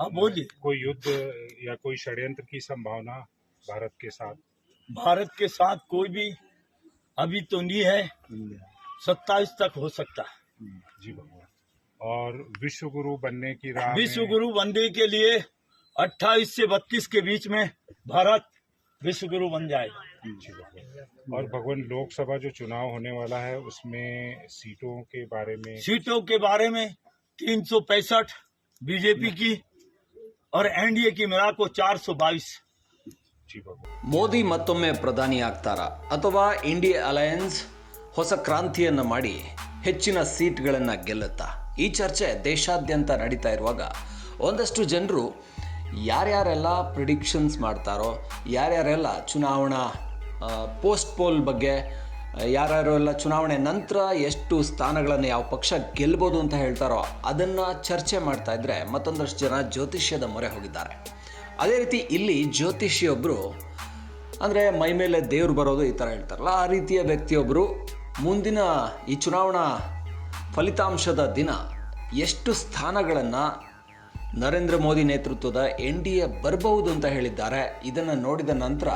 हाँ बोलिए। कोई युद्ध या कोई षड्यंत्र की संभावना भारत के साथ? भारत के साथ कोई भी अभी तो नहीं है। सत्ताईस तक हो सकता है। जी भगवान। और विश्व गुरु बनने की राह विश्व गुरु बनने के लिए 28 से 32 के बीच में भारत विश्व गुरु बन जाएगा। जी भगवान। और भगवान लोकसभा जो चुनाव होने वाला है उसमें सीटों के बारे में सीटों के बारे में तीन सौ पैंसठ बीजेपी की और एनडीए की मिला को चार सौ बाईस जी भगवान ಮೋದಿ ಮತ್ತೊಮ್ಮೆ ಪ್ರಧಾನಿ ಆಗ್ತಾರಾ ಅಥವಾ ಇಂಡಿಯಾ ಅಲಯನ್ಸ್ ಹೊಸ ಕ್ರಾಂತಿಯನ್ನು ಮಾಡಿ ಹೆಚ್ಚಿನ ಸೀಟ್ಗಳನ್ನು ಗೆಲ್ಲುತ್ತಾ ಈ ಚರ್ಚೆ ದೇಶಾದ್ಯಂತ ನಡೀತಾ ಇರುವಾಗ ಒಂದಷ್ಟು ಜನರು ಯಾರ್ಯಾರೆಲ್ಲ ಪ್ರಿಡಿಕ್ಷನ್ಸ್ ಮಾಡ್ತಾರೋ ಯಾರ್ಯಾರೆಲ್ಲ ಚುನಾವಣಾ ಪೋಸ್ಟ್ ಪೋಲ್ ಬಗ್ಗೆ ಯಾರ್ಯಾರೆಲ್ಲ ಚುನಾವಣೆ ನಂತರ ಎಷ್ಟು ಸ್ಥಾನಗಳನ್ನು ಯಾವ ಪಕ್ಷ ಗೆಲ್ಬೋದು ಅಂತ ಹೇಳ್ತಾರೋ ಅದನ್ನು ಚರ್ಚೆ ಮಾಡ್ತಾ ಇದ್ರೆ ಮತ್ತೊಂದಷ್ಟು ಜನ ಜ್ಯೋತಿಷ್ಯದ ಮೊರೆ ಹೋಗಿದ್ದಾರೆ. ಅದೇ ರೀತಿ ಇಲ್ಲಿ ಜ್ಯೋತಿಷಿಯೊಬ್ಬರು ಅಂದರೆ ಮೈ ಮೇಲೆ ದೇವ್ರು ಬರೋದು ಈ ಥರ ಹೇಳ್ತಾರಲ್ಲ, ಆ ರೀತಿಯ ವ್ಯಕ್ತಿಯೊಬ್ಬರು ಮುಂದಿನ ಈ ಚುನಾವಣಾ ಫಲಿತಾಂಶದ ದಿನ ಎಷ್ಟು ಸ್ಥಾನಗಳನ್ನು ನರೇಂದ್ರ ಮೋದಿ ನೇತೃತ್ವದ ಎನ್ ಡಿ ಎ ಬರಬಹುದು ಅಂತ ಹೇಳಿದ್ದಾರೆ. ಇದನ್ನು ನೋಡಿದ ನಂತರ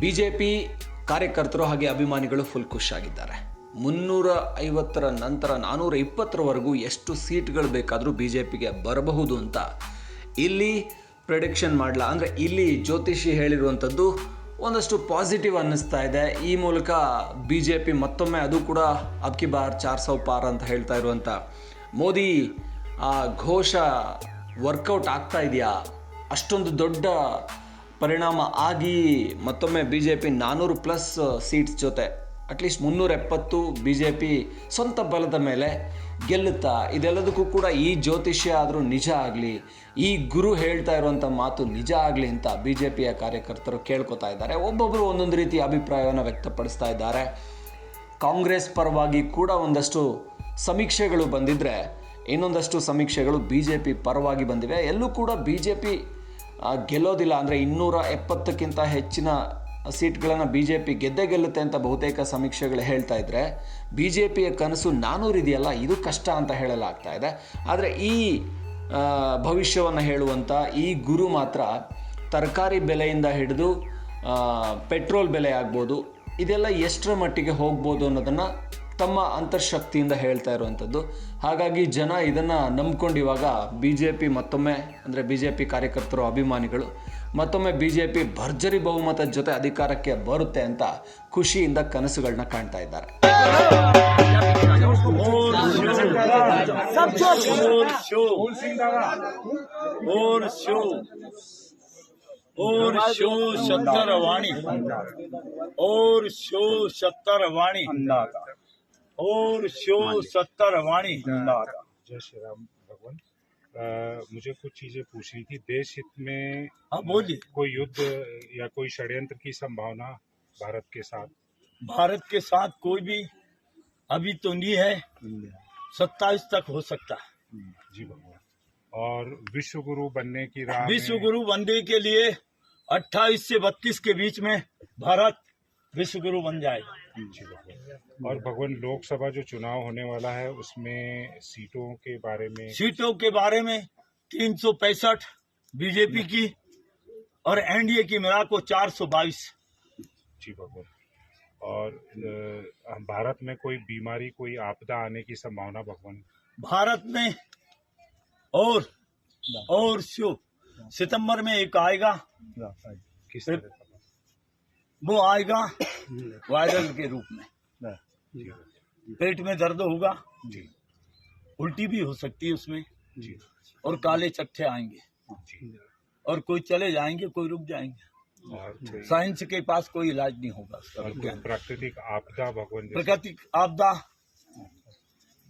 ಬಿ ಜೆ ಪಿ ಕಾರ್ಯಕರ್ತರು ಹಾಗೆ ಅಭಿಮಾನಿಗಳು ಫುಲ್ ಖುಷಿಯಾಗಿದ್ದಾರೆ. ಮುನ್ನೂರ ಐವತ್ತರ ನಂತರ ನಾನ್ನೂರ ಇಪ್ಪತ್ತರವರೆಗೂ ಎಷ್ಟು ಸೀಟ್ಗಳು ಬೇಕಾದರೂ ಬಿ ಜೆ ಪಿಗೆ ಬರಬಹುದು ಅಂತ ಇಲ್ಲಿ ಪ್ರೆಡಿಕ್ಷನ್ ಮಾಡಲ? ಅಂದರೆ ಇಲ್ಲಿ ಜ್ಯೋತಿಷಿ ಹೇಳಿರುವಂಥದ್ದು ಒಂದಷ್ಟು ಪಾಸಿಟಿವ್ ಅನ್ನಿಸ್ತಾ ಇದೆ. ಈ ಮೂಲಕ ಬಿ ಜೆ ಪಿ ಮತ್ತೊಮ್ಮೆ ಅದು ಕೂಡ ಅಬ್ಕಿ ಬಾರ್, ಚಾರ್ ಸೌ ಪಾರ್ ಅಂತ ಹೇಳ್ತಾ ಇರುವಂಥ ಮೋದಿ, ಆ ಘೋಷ ವರ್ಕೌಟ್ ಆಗ್ತಾ ಇದೆಯಾ? ಅಷ್ಟೊಂದು ದೊಡ್ಡ ಪರಿಣಾಮ ಆಗಿ ಮತ್ತೊಮ್ಮೆ ಬಿ ಜೆ ಪಿ ನಾನ್ನೂರು ಪ್ಲಸ್ ಸೀಟ್ಸ್ ಜೊತೆ ಅಟ್ಲೀಸ್ಟ್ ಮುನ್ನೂರ ಎಪ್ಪತ್ತು ಬಿ ಜೆ ಪಿ ಸ್ವಂತ ಬಲದ ಮೇಲೆ ಗೆಲ್ಲುತ್ತಾ, ಇದೆಲ್ಲದಕ್ಕೂ ಕೂಡ ಈ ಜ್ಯೋತಿಷ್ಯ ಆದರೂ ನಿಜ ಆಗಲಿ, ಈ ಗುರು ಹೇಳ್ತಾ ಇರುವಂಥ ಮಾತು ನಿಜ ಆಗಲಿ ಅಂತ ಬಿ ಜೆ ಪಿಯ ಕಾರ್ಯಕರ್ತರು ಕೇಳ್ಕೊತಾ ಇದ್ದಾರೆ. ಒಬ್ಬೊಬ್ಬರು ಒಂದೊಂದು ರೀತಿ ಅಭಿಪ್ರಾಯವನ್ನು ವ್ಯಕ್ತಪಡಿಸ್ತಾ ಇದ್ದಾರೆ. ಕಾಂಗ್ರೆಸ್ ಪರವಾಗಿ ಕೂಡ ಒಂದಷ್ಟು ಸಮೀಕ್ಷೆಗಳು ಬಂದಿದ್ದರೆ ಇನ್ನೊಂದಷ್ಟು ಸಮೀಕ್ಷೆಗಳು ಬಿ ಜೆ ಪಿ ಪರವಾಗಿ ಬಂದಿವೆ. ಎಲ್ಲೂ ಕೂಡ ಬಿ ಜೆ ಪಿ ಗೆಲ್ಲೋದಿಲ್ಲ ಅಂದರೆ ಇನ್ನೂರ ಎಪ್ಪತ್ತಕ್ಕಿಂತ ಹೆಚ್ಚಿನ ಸೀಟ್ಗಳನ್ನು ಬಿ ಜೆ ಪಿ ಗೆದ್ದೇ ಗೆಲ್ಲುತ್ತೆ ಅಂತ ಬಹುತೇಕ ಸಮೀಕ್ಷೆಗಳು ಹೇಳ್ತಾ ಇದ್ದರೆ ಬಿ ಜೆ ಪಿಯ ಕನಸು ನಾನೂರು ಇದೆಯಲ್ಲ, ಇದು ಕಷ್ಟ ಅಂತ ಹೇಳಲಾಗ್ತಾ ಇದೆ. ಆದರೆ ಈ ಭವಿಷ್ಯವನ್ನು ಹೇಳುವಂಥ ಈ ಗುರು ಮಾತ್ರ ತರಕಾರಿ ಬೆಲೆಯಿಂದ ಹಿಡಿದು ಪೆಟ್ರೋಲ್ ಬೆಲೆ ಆಗ್ಬೋದು, ಇದೆಲ್ಲ ಎಷ್ಟರ ಮಟ್ಟಿಗೆ ಹೋಗ್ಬೋದು ಅನ್ನೋದನ್ನು ತಮ್ಮ ಅಂತರ್ಶಕ್ತಿಯಿಂದ ಹೇಳ್ತಾ ಇರುವಂಥದ್ದು ಹಾಗಾಗಿ ಜನ ಇದನ್ನು ನಂಬ್ಕೊಂಡು ಇವಾಗ ಬಿ ಜೆ ಪಿ ಮತ್ತೊಮ್ಮೆ ಅಂದರೆ ಬಿ ಜೆ ಪಿ ಕಾರ್ಯಕರ್ತರು ಅಭಿಮಾನಿಗಳು ಮತ್ತೊಮ್ಮೆ ಬಿ ಜೆ ಪಿ ಭರ್ಜರಿ ಬಹುಮತದ ಜೊತೆ ಅಧಿಕಾರಕ್ಕೆ ಬರುತ್ತೆ ಅಂತ ಖುಷಿಯಿಂದ ಕನಸುಗಳನ್ನ ಕಾಣ್ತಾ ಇದ್ದಾರೆ और शो और शो और शो सत्तर वाणी और शो सत्तर वाणी और शो सत्तर वाणी जय श्री राम भगवान। मुझे कुछ चीज़ें पूछनी थी। देश हित में हाँ बोलिए। कोई युद्ध या कोई षड्यंत्र की संभावना भारत के साथ? भारत के साथ कोई भी अभी तो नहीं है। सत्ताईस तक हो सकता है। जी भगवान। और विश्व गुरु बनने की राह विश्व गुरु बनने के लिए 28 से 32 के बीच में भारत विश्व गुरु बन जाए। और भगवान लोकसभा जो चुनाव होने वाला है उसमें सीटों के बारे में सीटों के बारे में तीन सौ पैंसठ बीजेपी की और एनडीए की मिला को चार सौ बाईस। जी भगवान। और भारत में कोई बीमारी कोई आपदा आने की संभावना भगवान? भारत में और और सितंबर में एक आएगा। किस तरह? वो आएगा वायरल के रूप में। पेट में दर्द होगा जी। उल्टी भी हो सकती है उसमें जी। और काले चट्ठे आएँगे। और कोई चले जाएँगे कोई रुक जाएँगे। साइंस के पास कोई इलाज नहीं होगा उसका। प्राकृतिक आपदा भगवान प्राकृतिक आपदा